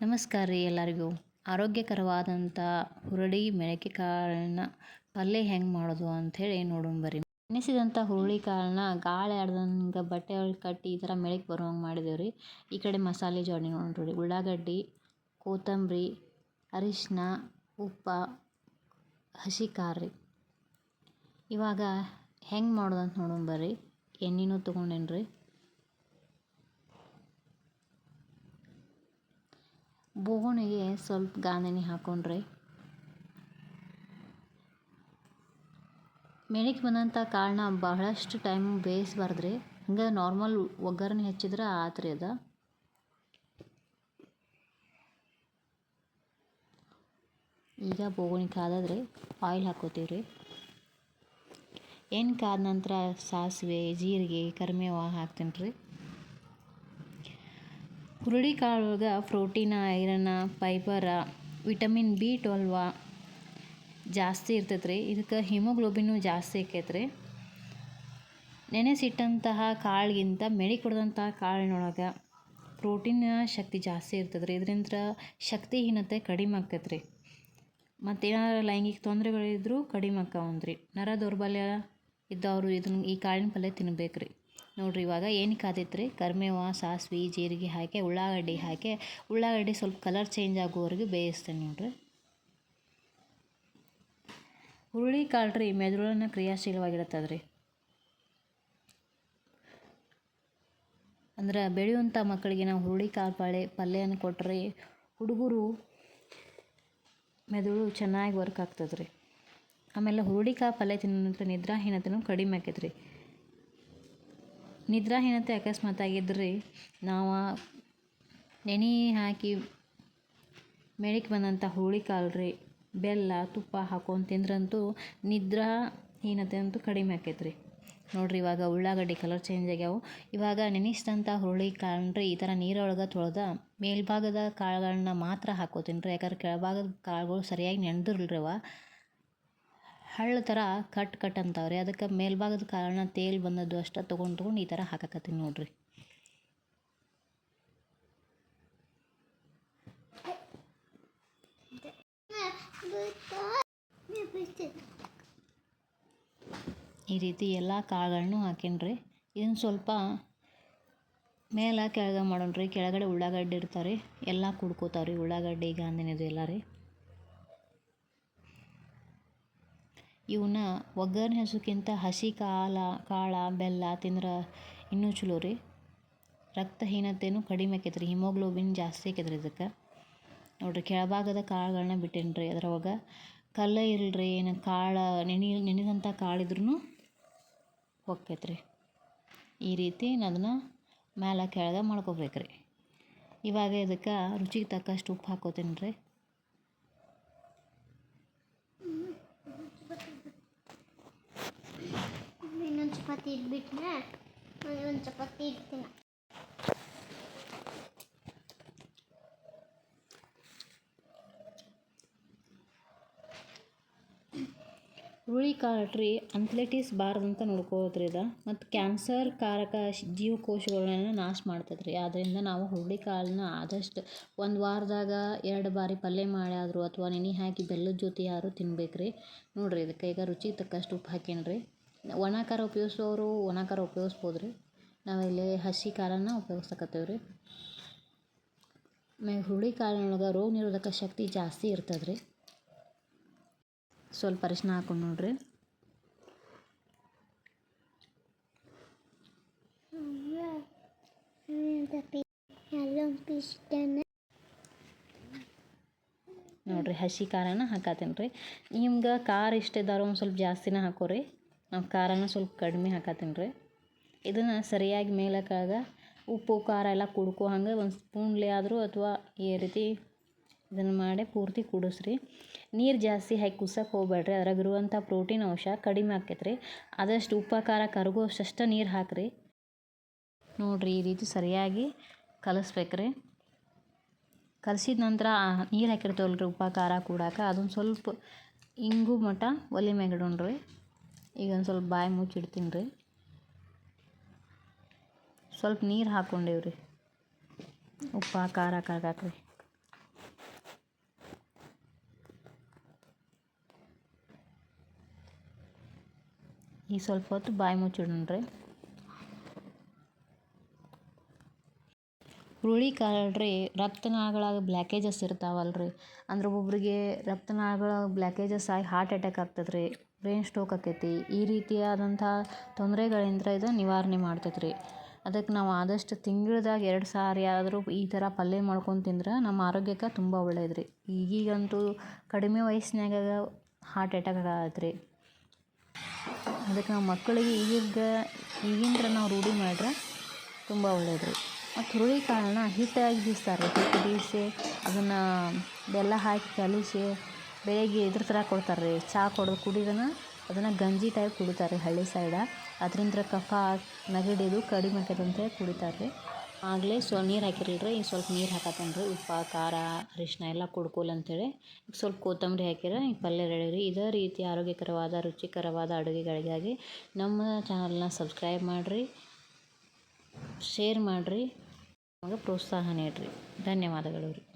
ನಮಸ್ಕಾರ ರೀ ಎಲ್ಲರಿಗೂ. ಆರೋಗ್ಯಕರವಾದಂಥ ಹುರುಳಿ ಮೆಣಕೆ ಕಾಳನ್ನ ಪಲ್ಯ ಹೆಂಗೆ ಮಾಡೋದು ಅಂಥೇಳಿ ನೋಡೋಣ ಬರ್ರಿ. ನೆನೆಸಿದಂಥ ಹುರುಳಿ ಕಾಳನ್ನ ಗಾಳಿ ಆಡ್ದಂಗೆ ಬಟ್ಟೆ ಕಟ್ಟಿ ಈ ಥರ ಮೆಳಕೆ ಬರೋಂಗೆ ಮಾಡಿದೇವೆ ರೀ ಈ ಕಡೆ ಮಸಾಲೆ ಜೋಡಣೆ ನೋಡ್ರಿ. ಉಳ್ಳಾಗಡ್ಡಿ, ಕೊತ್ತಂಬರಿ ಅರಿಶಿನ ಉಪ್ಪ ಹಸಿ ಖಾರ ಇವಾಗ ಹೆಂಗೆ ಮಾಡೋದು ನೋಡೋಣ ಬರ್ರಿ. ಎಣ್ಣೆನೂ ತೊಗೊಂಡೇನಿ ರೀ ಬೋಗುಣಿಗೆ ಸ್ವಲ್ಪ ಗಾಂದೆಣ್ಣೆ ಹಾಕ್ಕೊಂಡ್ರೆ ಮೆಣಕ್ಕೆ ಬಂದಂಥ ಕಾಳನ್ನ ಬಹಳಷ್ಟು ಟೈಮ್ ಬೇಯಿಸ್ಬಾರ್ದು ರೀ ಹಂಗೆ ನಾರ್ಮಲ್ ಒಗ್ಗರಣೆ ಹೆಚ್ಚಿದ್ರೆ ಆತ್ರಿ ಅದ. ಈಗ ಬೋಗುಣಿ ಕಾದದ್ರಿ ಆಯಿಲ್ ಹಾಕೋತೀವಿ ರೀ ಏನು ಕಾದ ನಂತರ ಸಾಸಿವೆ, ಜೀರಿಗೆ, ಕರಿಬೇವು ಹಾಕ್ತೀನಿ ರೀ ಹುರುಳಿ ಕಾಳೊಳಗೆ ಪ್ರೋಟೀನ್ ಐರನ್ನ ಫೈಬರ, ವಿಟಮಿನ್ ಬಿ ಟ್ವೆಲ್ವ್ ಜಾಸ್ತಿ ಇರ್ತೈತೆ ರೀ ಇದಕ್ಕೆ ಹಿಮೋಗ್ಲೋಬಿನ್ ಜಾಸ್ತಿ ಆಕೈತೆ ರೀ ನೆನೆಸಿಟ್ಟಂತಹ ಕಾಳಿಗಿಂತ ಮೆಳಿ ಕೊಡಿದಂಥ ಕಾಳಿನೊಳಗೆ ಪ್ರೋಟೀನ್ ಶಕ್ತಿ ಜಾಸ್ತಿ ಇರ್ತದೆ ರೀ ಇದರಿಂದ ಶಕ್ತಿಹೀನತೆ ಕಡಿಮೆ ಆಕೈತೆ ರೀ ಮತ್ತೇನಾದ್ರು ಲೈಂಗಿಕ ತೊಂದರೆಗಳಿದ್ರೂ ಕಡಿಮೆ ಆಕ್ಕಾವಂದ್ರಿ ನರ ದೌರ್ಬಲ್ಯ ಇದ್ದವರು ಇದನ್ನ ಈ ಕಾಳಿನ ಪಲ್ಯ ತಿನ್ಬೇಕು ರೀ ನೋಡಿರಿ, ಇವಾಗ ಏನು ಕಾದಿತ್ತು ರೀ ಕರ್ಮೇವ ಸಾಸ್ವಿ, ಜೀರಿಗೆ ಹಾಕಿ, ಉಳ್ಳಾಗಡ್ಡಿ ಹಾಕಿ, ಉಳ್ಳಾಗಡ್ಡಿ ಸ್ವಲ್ಪ ಕಲರ್ ಚೇಂಜ್ ಆಗೋವರೆಗೂ ಬೇಯಿಸ್ತೇನೆ ನೋಡಿರಿ. ಹುರುಳಿ ಕಾಳು ರೀ, ಮೆದುಳನ್ನು ಕ್ರಿಯಾಶೀಲವಾಗಿರುತ್ತದೆ ರೀ ಅಂದ್ರೆ ಬೆಳೆಯುವಂಥ ಮಕ್ಕಳಿಗೆ ನಾವು ಹುರುಳಿ ಕಾಳು ಪಾಳೆ, ಪಲ್ಯನ ಕೊಟ್ಟರೆ ಹುಡುಗರು ಮೆದುಳು ಚೆನ್ನಾಗಿ ವರ್ಕ್ ಆಗ್ತದೆ ರೀ ಆಮೇಲೆ ಹುರುಳಿಕಾಳು ಪಲ್ಯ ತಿನ್ನೋದ್ರಿಂದ ನಿದ್ರಾಹೀನತೆಯೂ ಕಡಿಮೆ ಆಕೈತೆ ನಿದ್ರಾಹೀನತೆ ಅಕಸ್ಮಾತ್ ಆಗಿದ್ದರೆ ನಾವು ನೆನೆ ಹಾಕಿ ಮೆಳಕ್ಕೆ ಬಂದಂಥ ಹುರುಳಿಕಾಳು ರೀ ಬೆಲ್ಲ, ತುಪ್ಪ ಹಾಕ್ಕೊಂಡು ತಿಂದ್ರಂತೂ ನಿದ್ರಾಹೀನತೆ ಅಂತೂ ಕಡಿಮೆ ಆಕೈತೆ ರೀ ನೋಡಿರಿ ಇವಾಗ ಉಳ್ಳಾಗಡ್ಡಿ ಕಲರ್ ಚೇಂಜ್ ಆಗ್ಯಾವು. ಇವಾಗ ನೆನೆಸಿದಂಥ ಹುರುಳಿ ಕಾಳು ರೀ ಈ ಥರ ನೀರೊಳಗೆ ತೊಳೆದ ಮೇಲ್ಭಾಗದ ಕಾಳುಗಳನ್ನ ಮಾತ್ರ ಹಾಕೋತೀನಿ ರೀ ಯಾಕಂದ್ರೆ ಕೆಳಭಾಗದ ಕಾಳುಗಳು ಸರಿಯಾಗಿ ನೆನೆದಿರಲ್ರಿ ಅವ ಹಳ್ಳ ಥರ ಕಟ್ ಕಟ್ ಅಂತಾವ್ರಿ. ಅದಕ್ಕೆ ಮೇಲ್ಭಾಗದ ಕಾರಣ ತೇಲ್ ಬಂದದ್ದು ಅಷ್ಟೇ ತೊಗೊಂಡು ತೊಗೊಂಡು ಈ ಥರ ಹಾಕಕತ್ತೀನಿ ನೋಡ್ರಿ. ಈ ರೀತಿ ಎಲ್ಲ ಕಾಳುಗಳನ್ನು ಹಾಕಿನ್ರಿ. ಇದನ್ನು ಸ್ವಲ್ಪ ಮೇಲೆ ಕೆಳಗೆ ಮಾಡೋಣ್ರಿ. ಕೆಳಗಡೆ ಉಳ್ಳಾಗಡ್ಡಿ ಇರ್ತಾವ್ರಿ ಎಲ್ಲ ಕುಡ್ಕೋತಾವ್ರಿ ಉಳ್ಳಾಗಡ್ಡಿ ಗಾಂಧಿನಿದು ಎಲ್ಲ ರೀ ಇವನ್ನ ಒಗ್ಗರಣೆ ಹಸುಕ್ಕಿಂತ ಹಸಿ ಕಾಲ, ಕಾಳ, ಬೆಲ್ಲ ತಿಂದ್ರೆ ಇನ್ನೂ ಚಲೋ ರೀ. ರಕ್ತಹೀನತೆಯೂ ಕಡಿಮೆ ಆಕೈತೆ ಹಿಮೋಗ್ಲೋಬಿನ್ ಜಾಸ್ತಿ ಆಕೈತೆ ಇದಕ್ಕೆ. ನೋಡಿರಿ ಕೆಳಭಾಗದ ಕಾಳುಗಳನ್ನ ಬಿಟ್ಟೇನಿ ರೀ ಕಲ್ಲ ಇರಲ್ರಿ ಏನು ಕಾಳು, ನೆನೆ ನೆನೆದಂಥ ಕಾಳಿದ್ರೂ ಹೊಕ್ಕೈತೆ ರೀ ಈ ರೀತಿ ಅದನ್ನು ಮ್ಯಾಲ ಕೆಳಗೆ ಮಾಡ್ಕೋಬೇಕು ರೀ ಇವಾಗ ಇದಕ್ಕೆ ರುಚಿಗೆ ತಕ್ಕಷ್ಟು ಉಪ್ಪು ಹಾಕೋತೀನಿ ರೀ ಚಪಾತಿ ಇಟ್ಬಿಟ್ರೆ ಒಂದು ಚಪಾತಿ ಇಡ್ತೀನಿ. ಹುಳಿ ಕಾಟ್ರಿ ಅಂಥ್ಲೆಟಿಸ್ ಬಾರದಂತ ಇದು. ಮತ್ತು ಕ್ಯಾನ್ಸರ್ ಕಾರಕ ಜೀವಕೋಶಗಳನ್ನ ನಾಶ ಮಾಡ್ತದೆ ರೀ ಆದ್ದರಿಂದ ನಾವು ಹುರುಳಿಕಾಳನ್ನ ಆದಷ್ಟು ಒಂದು ವಾರದಾಗ ಎರಡು ಬಾರಿ ಪಲ್ಯ ಮಾಡ್ಯಾದ್ರು ಅಥವಾ ನೆನೆ ಹಾಕಿ ಬೆಲ್ಲದ ಜೊತೆ ಯಾರು ತಿನ್ಬೇಕು ರೀ ನೋಡಿರಿ ಇದಕ್ಕೆ ಈಗ ರುಚಿಗೆ ತಕ್ಕಷ್ಟು ಉಪ್ಪು ಹಾಕೇನ್ರಿ ರೀ ಒಣ ಖಾರ ಉಪಯೋಗಿಸೋರು ಒಣ ಖಾರ ಉಪಯೋಗಿಸ್ಬೋದು ರೀ. ನಾವಿಲ್ಲಿ ಹಸಿ ಖಾರನ ಉಪಯೋಗಿಸಕತ್ತೇವೆ ರೀ. ಆಮೇಲೆ ಹುರುಳಿ ಕಾಳಿನೊಳಗೆ ರೋಗ ನಿರೋಧಕ ಶಕ್ತಿ ಜಾಸ್ತಿ ಇರ್ತದೆ ರೀ. ಸ್ವಲ್ಪ ಅರಿಶಿನ ಹಾಕೊಂಡು ನೋಡ್ರಿ. ನೋಡ್ರಿ ಹಸಿ ಖಾರನ ಹಾಕತ್ತೀನಿ ರೀ. ನಿಮ್ಗೆ ಖಾರ ಇಷ್ಟ ಇದ್ದಾರೋ ಒಂದು ಸ್ವಲ್ಪ ಜಾಸ್ತಿನೇ ಹಾಕೋರಿ. ನಾವು ಖಾರನ ಸ್ವಲ್ಪ ಕಡಿಮೆ ಹಾಕತ್ತೀನಿ ರೀ. ಇದನ್ನು ಸರಿಯಾಗಿ ಮೇಲಕ್ಕಾಗ ಉಪ್ಪು, ಖಾರ ಎಲ್ಲ ಕುಡ್ಕೋ ಹಂಗೆ ಒಂದು ಸ್ಪೂನ್ಲೆ ಆದರೂ ಅಥವಾ ಈ ರೀತಿ ಇದನ್ನು ಮಾಡಿ ಪೂರ್ತಿ ಕುಡಿಸ್ರಿ. ನೀರು ಜಾಸ್ತಿ ಹಾಕಿ ಕುಸಕ್ಕೆ ಹೋಗ್ಬೇಡ್ರಿ. ಅದ್ರಾಗಿರುವಂಥ ಪ್ರೋಟೀನ್, ಅಂಶ ಕಡಿಮೆ ಆಕೈತೆ ರೀ ಆದಷ್ಟು ಉಪ್ಪು, ಖಾರ ಕರಗುವಷ್ಟು ನೀರು ಹಾಕಿರಿ. ನೋಡಿರಿ ಈ ರೀತಿ ಸರಿಯಾಗಿ ಕಲಿಸ್ಬೇಕ್ರಿ. ಕಲಸಿದ ನಂತರ ನೀರು ಹಾಕಿರ್ತೇವಲ್ಲ ರೀ ಉಪ್ಪು, ಖಾರ ಕೂಡಾಕ. ಅದೊಂದು ಸ್ವಲ್ಪ ಇಂಗು ಮಟ ಒಲೆ ಮ್ಯಾಗ ಇಡೋಣ್ರಿ. ಈಗ ಒಂದು ಸ್ವಲ್ಪ ಬಾಯಿ ಮುಚ್ಚಿಡ್ತೀನಿ ರೀ. ಸ್ವಲ್ಪ ನೀರು ಹಾಕ್ಕೊಂಡೇವು ರೀ. ಉಪ್ಪು, ಖಾರ ಖಾರ ಹಾಕ್ರಿ ಈಗ ಸ್ವಲ್ಪ ಹೊತ್ತು ಬಾಯಿ ಮುಚ್ಚಿಡೋಣ ರೀ. ಹುರುಳಿ ಕಾಲ್ರಿ ರಕ್ತನಾಳಗಳಾಗ ಬ್ಲ್ಯಾಕೇಜಸ್ ಇರ್ತಾವಲ್ಲ ರೀ ಅಂದ್ರೆ ಒಬ್ಬೊಬ್ರಿಗೆ ರಕ್ತನಾಳಗಳಾಗ ಬ್ಲ್ಯಾಕೇಜಸ್ ಆಗಿ ಹಾರ್ಟ್ ಅಟ್ಯಾಕ್ ಆಗ್ತದೆ ಬ್ರೈನ್ ಸ್ಟ್ರೋಕ್ ಆಕೈತಿ. ಈ ರೀತಿಯಾದಂಥ ತೊಂದರೆಗಳಿಂದ ಇದು ನಿವಾರಣೆ ಮಾಡ್ತೈತೆ ರೀ ಅದಕ್ಕೆ ನಾವು ಆದಷ್ಟು ತಿಂಗಳ್ದಾಗ ಎರಡು ಸಾರಿ ಆದರೂ ಈ ಥರ ಪಲ್ಯ ಮಾಡ್ಕೊಂಡು ತಿಂದ್ರೆ ನಮ್ಮ ಆರೋಗ್ಯಕ್ಕೆ ತುಂಬ ಒಳ್ಳೇದು ರೀ ಈಗೀಗಂತೂ ಕಡಿಮೆ ವಯಸ್ಸಿನಾಗ ಹಾರ್ಟ್ ಅಟ್ಯಾಕ್ ಆಗತ್ತೆ ಅದಕ್ಕೆ ನಾವು ಮಕ್ಕಳಿಗೆ ಈಗ ಈಗಿಂದ್ರ ನಾವು ರೂಢಿ ಮಾಡ್ರೆ ತುಂಬ ಒಳ್ಳೇದು ರೀ ಮತ್ತು ಹುರುಳಿಕಾಳನ್ನ ಹಿಟ್ಟಾಗಿ ಬೀಸ್ತಾರೆ. ಹಿಟ್ಟು ಬೀಸಿ ಅದನ್ನು ಬೆಲ್ಲ ಹಾಕಿ ಕಲಿಸಿ ಬೆಳಗ್ಗೆ ಇದ್ರ ಥರ ಕೊಡ್ತಾರೆ ರೀ ಚಹಾ ಕೊಡೋದು ಕುಡಿದನ ಅದನ್ನು ಗಂಜಿ ಟೈಪ್ ಕುಡಿತಾರೆ ರೀ ಹಳ್ಳಿ ಸೈಡ ಅದರಿಂದ ಕಫ ನೆಗಡಿದು ಕಡಿಮೆ ಆಕೈತೆ ಅಂತೇಳಿ ಕುಡಿತಾರೆ ರೀ ಆಗಲೇ ಸೊ ನೀರು ಹಾಕಿರಲ್ರಿ, ಈಗ ಸ್ವಲ್ಪ ನೀರು ಹಾಕತ್ತೇನೆ ಉಪ್ಪು, ಖಾರ ಅರಿಶಿನ ಎಲ್ಲ ಕುಡ್ಕೋಲ್ ಅಂತೇಳಿ ಈಗ ಸ್ವಲ್ಪ ಕೊತ್ತಂಬರಿ ಹಾಕಿರ, ಈಗ ಪಲ್ಯ ರೀ ಇದೇ ರೀತಿ ಆರೋಗ್ಯಕರವಾದ, ರುಚಿಕರವಾದ ಅಡುಗೆಗಳಿಗಾಗಿ ನಮ್ಮ ಚಾನಲ್ನ ಸಬ್ಸ್ಕ್ರೈಬ್ ಮಾಡಿರಿ ಶೇರ್ ಮಾಡಿರಿ, ನಮಗೆ ಪ್ರೋತ್ಸಾಹ ನೀಡಿರಿ. ಧನ್ಯವಾದಗಳು ರೀ.